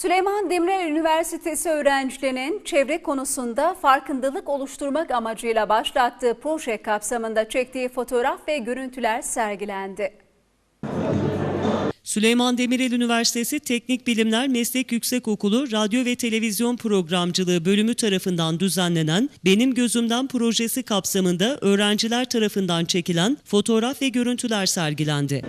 Süleyman Demirel Üniversitesi öğrencilerinin çevre konusunda farkındalık oluşturmak amacıyla başlattığı proje kapsamında çektiği fotoğraf ve görüntüler sergilendi. Süleyman Demirel Üniversitesi Teknik Bilimler Meslek Yüksekokulu Radyo ve Televizyon Programcılığı bölümü tarafından düzenlenen Benim Gözümden projesi kapsamında öğrenciler tarafından çekilen fotoğraf ve görüntüler sergilendi.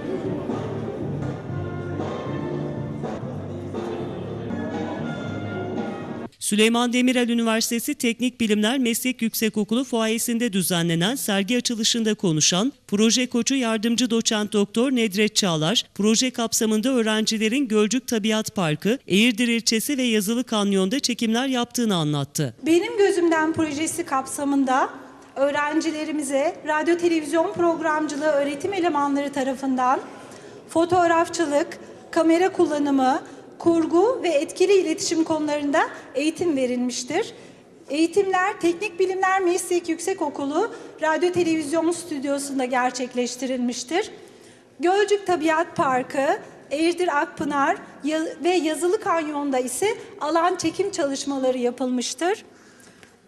Süleyman Demirel Üniversitesi Teknik Bilimler Meslek Yüksekokulu fuayesinde düzenlenen sergi açılışında konuşan proje koçu yardımcı doçent doktor Nedret Çağlar, proje kapsamında öğrencilerin Gölcük Tabiat Parkı, Eğirdir ilçesi ve Yazılı Kanyon'da çekimler yaptığını anlattı. Benim Gözümden projesi kapsamında öğrencilerimize radyo televizyon programcılığı öğretim elemanları tarafından fotoğrafçılık, kamera kullanımı, kurgu ve etkili iletişim konularında eğitim verilmiştir. Eğitimler Teknik Bilimler Meslek Yüksekokulu Radyo Televizyon Stüdyosu'nda gerçekleştirilmiştir. Gölcük Tabiat Parkı, Eğirdir Akpınar ve Yazılı Kanyon'da ise alan çekim çalışmaları yapılmıştır.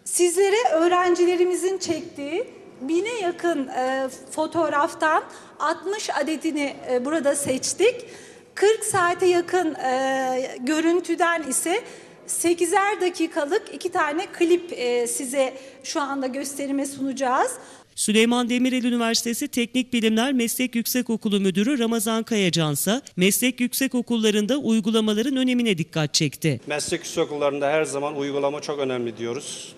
Sizlere öğrencilerimizin çektiği bine yakın e, fotoğraftan 60 adedini e, burada seçtik. 40 saate yakın e, görüntüden ise 8'er dakikalık iki tane klip e, size şu anda gösterime sunacağız. Süleyman Demirel Üniversitesi Teknik Bilimler Meslek Yüksekokulu Müdürü Ramazan Kayacansa, meslek yüksekokullarında uygulamaların önemine dikkat çekti. Meslek yüksekokullarında her zaman uygulama çok önemli diyoruz.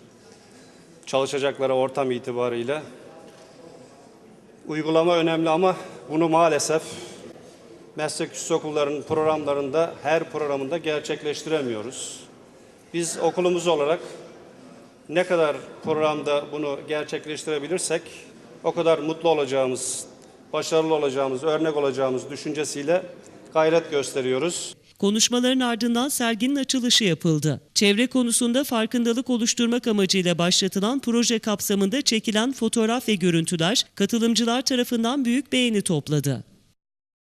Çalışacakları ortam itibarıyla. Uygulama önemli ama bunu maalesef meslek yüksekokullarının programlarında her programında gerçekleştiremiyoruz. Biz okulumuz olarak ne kadar programda bunu gerçekleştirebilirsek o kadar mutlu olacağımız, başarılı olacağımız, örnek olacağımız düşüncesiyle gayret gösteriyoruz. Konuşmaların ardından serginin açılışı yapıldı. Çevre konusunda farkındalık oluşturmak amacıyla başlatılan proje kapsamında çekilen fotoğraf ve görüntüler katılımcılar tarafından büyük beğeni topladı.